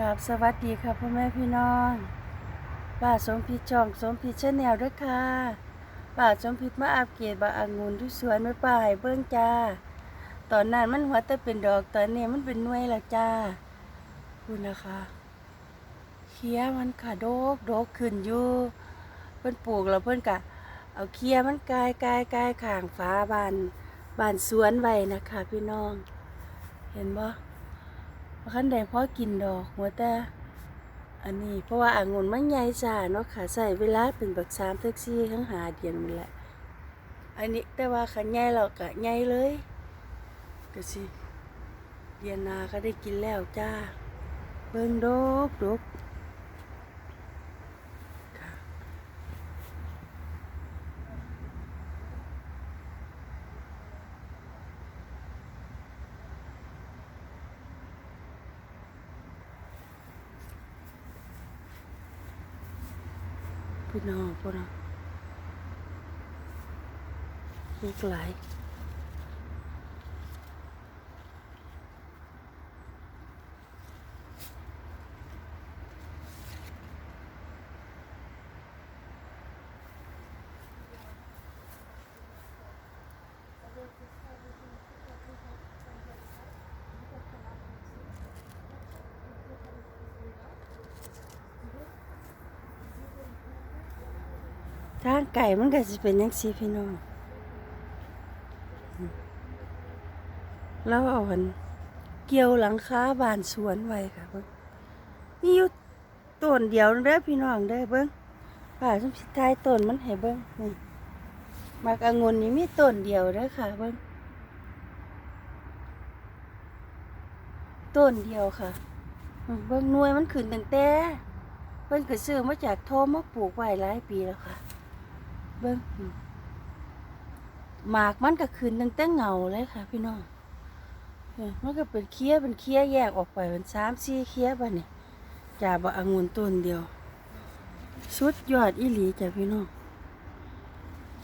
กับสวัสดีค่ะพ่อแม่พี่น้องป้าสมพิษช่องสมพิษชาแนลด้วยค่ะป้าสมพิษมาอัปเกรดบาอางุ่นที่สวนไม่ป้าให้เบิ้งจ้า ตอนนั้นมันหัวแต่เป็นดอกตอนนี้มันเป็นหน่วยแล้วจ้าคุณนะคะเคี้ยมันค่ะโดกโดกขึ้นอยู่เพิ่นปลูกแล้วเพิ่นกะ เอาเคี้ยมันกายกายกายขางฟ้าบานบานสวนไว้นะคะ พี่น้อง เห็นบ่ ว่าคันใดพอกินดอกหัวแต่อันนี้เพราะว่าอ่างุ่นมันใหญ่จ้าเนาะค่ะใส่เวลาเป็นบักสามแท็กซี่ทั้งหาเดียนมันแหละ อันนี้แต่ว่าขันใหญ่เรากะใหญ่เลยก็สิเดียนนาก็ได้กินแล้วจ้า เบิ่งดกดก พี่น้องพวกเราลูกหลาย ทางไก่มันก็สิเป็นยังซีพี่น้องแล้วเอาหันเกี่ยวหลังคาบานสวนไว้ค่ะเบิ่งมีอยู่ต้นเดียวเด้อพี่น้องเด้อเบิ่งป่าสมสิทายต้นมันให้เบิ่งนี่มากองุ่นนี่มีต้นเดียวเด้อค่ะเบิ่งต้นเดียวค่ะเบิ่งนวยมันขึ้นตั้งแต่เพิ่นก็ซื้อมาจากโทมมาปลูกไว้หลายปีแล้วค่ะ เบิ้งอืมหมากมันก็ขึ้นตั้งแต่เงาเลยค่ะ พี่น้องเออมันก็เป็นเคี้ยเป็นเคี้ยแยกออกไปเป็นสามสี่เคี้ยบ่เนี่ยจ่าบะองุ่นต้นเดียว สุดยอดอีหลีจ้ะพี่น้อง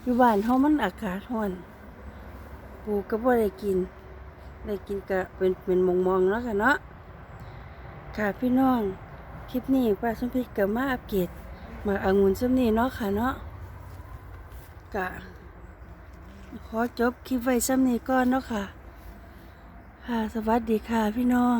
อยู่บ้านเฮามันอากาศร้อนปลูกก็บ่ได้กิน ได้กินก็เป็นเป็นมองๆแล้วค่ะเนาะค่ะพี่น้อง คลิปนี้ป้าสมพิษก็มาอัปเกรดหมากองุ่นซ้ำนี้เนาะค่ะเนาะ กะขอจบคลิปไว้ซ้ำนี้ก่อนเนาะค่ะ ค่ะ สวัสดีค่ะพี่น้อง